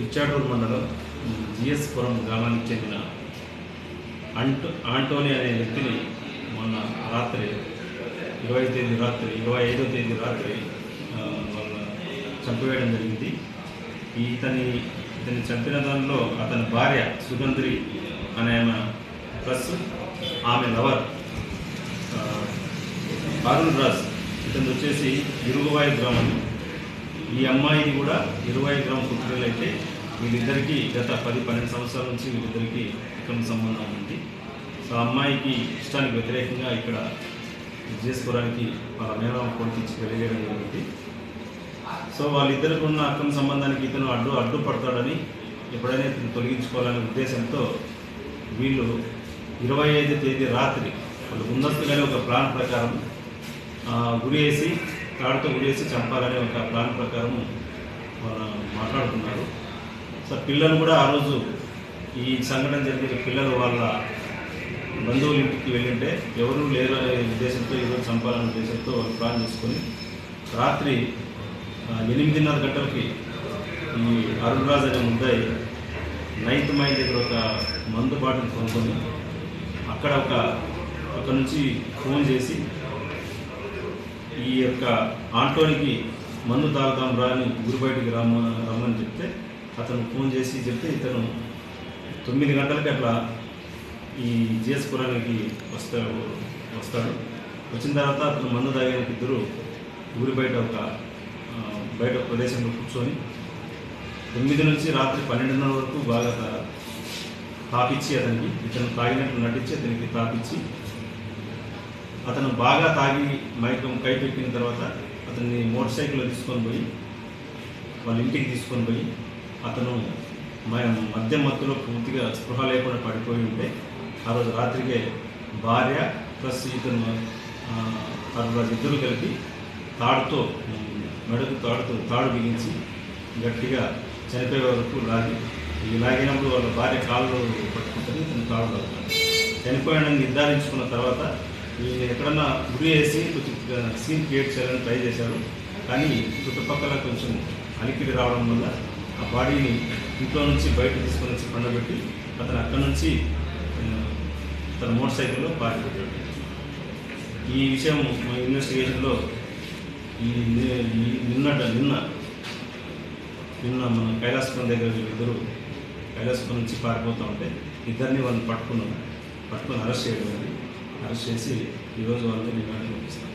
పిచ్చాడూరు మండలం జిఎస్ పురం గ్రామానికి చెందిన అంటో ఆంటోని అనే వ్యక్తిని మొన్న రాత్రి ఇరవై తేదీ రాత్రి ఇరవై ఐదో తేదీ రాత్రి వాళ్ళ చంపివేయడం జరిగింది. ఇతని ఇతని చంపిన దానిలో అతని భార్య సుగంధ్రి అనే ఆమె ప్లస్ ఆమె లవర్ అరుణ్ రాజ్ ఇతను వచ్చేసి ఇరుగువాయి గ్రామం. ఈ అమ్మాయిది కూడా ఇరవై గ్రామ పుత్రులు అయితే వీళ్ళిద్దరికీ గత పది పన్నెండు సంవత్సరాల నుంచి వీళ్ళిద్దరికీ అక్రమ సంబంధం ఉంది. సో ఆ అమ్మాయికి ఇష్టానికి వ్యతిరేకంగా ఇక్కడ విజయస్పురానికి వాళ్ళ మేనమామ కొడుకిచ్చి వెళ్ళేయడం జరిగింది. సో వాళ్ళిద్దరికి ఉన్న అక్రమ సంబంధానికి ఇతను అడ్డు అడ్డుపడతాడని ఎప్పుడైనా ఇతను తొలగించుకోవాలనే ఉద్దేశంతో వీళ్ళు ఇరవై ఐదు తేదీ రాత్రి వాళ్ళు ముందస్తుగానే ఒక ప్లాన్ ప్రకారం గురి వేసి తాడుతో ఉడేసి చంపాలనే ఒక ప్లాన్ ప్రకారం వాళ్ళు మాట్లాడుతున్నారు. సో పిల్లలు కూడా ఆ రోజు ఈ సంఘటన జరిగిన పిల్లలు వాళ్ళ బంధువుల ఇంటికి వెళ్ళింటే ఎవరు లేరు అనే ఉద్దేశంతో ఈరోజు చంపాలనే ఉద్దేశంతో వాళ్ళు ప్లాన్ చేసుకొని రాత్రి ఎనిమిదిన్నర గంటలకి ఈ అరుణ్ రాజ్ అనే ముద్దాయి నైన్త్ మైల్ దగ్గర ఒక మందు బాటిల్ కొనుక్కొని అక్కడ ఒక అక్కడ నుంచి ఫోన్ చేసి ఈ యొక్క ఆటోనికి మందు తాగుతాం రా అని గురి బయటికి రమ్మ రమ్మని చెప్తే అతను ఫోన్ చేసి చెప్తే ఇతను తొమ్మిది గంటలకి అట్లా ఈ జిఎస్పురానికి వస్తాడు వస్తాడు. వచ్చిన తర్వాత అతను మందు తాగడానికి ఇద్దరు ఊరి బయట ఒక బయట ప్రదేశంలో కూర్చొని తొమ్మిది నుంచి రాత్రి పన్నెండున్నర వరకు బాగా తాపిచ్చి అతనికి ఇతను తాగినట్టు నటించి అతనికి తాపిచ్చి అతను బాగా తాగి మైకం కైపెక్కిన తర్వాత అతన్ని మోటార్ సైకిల్లో తీసుకొని పోయి వాళ్ళ ఇంటికి తీసుకొని పోయి అతను మ- మధ్య మత్తులో పూర్తిగా స్పృహ లేకుండా పడిపోయి ఉంటే ఆ రోజు రాత్రికే భార్య ప్లస్ ఇతను ఆ, ఇద్దరు కలిపి తాడుతో మెడకు తాడుతో తాడు బిగించి గట్టిగా చనిపోయే వరకు లాగి లాగినప్పుడు వాళ్ళ భార్య కాళ్ళు పట్టుకుంటుంది ఇతను తాడు లాగుతాడు చనిపోయాడని నిర్ధారించుకున్న తర్వాత ఎక్కడన్నా గురి వేసి కొంచెం సీన్ క్రియేట్ చేయాలని ట్రై చేశారు. కానీ చుట్టుపక్కల కొంచెం అలికిడి రావడం వల్ల ఆ బాడీని ఇంట్లో నుంచి బయట తీసుకొని వచ్చి పండబెట్టి అతను అక్కడి నుంచి తన మోటార్ సైకిల్లో పారిపోయాడు. ఈ విషయం మా ఇన్వెస్టిగేషన్లో ఈ నిన్నట నిన్న నిన్న మన కైలాసపురం దగ్గర ఇద్దరు కైలాసపురం నుంచి పారిపోతూ ఉంటే ఇద్దరిని వాళ్ళని పట్టుకున్నాం. పట్టుకుని అరెస్ట్ చేయడం అరెస్ట్ చేసి ఈరోజు వాళ్ళతో రిమాండ్ పంపిస్తాం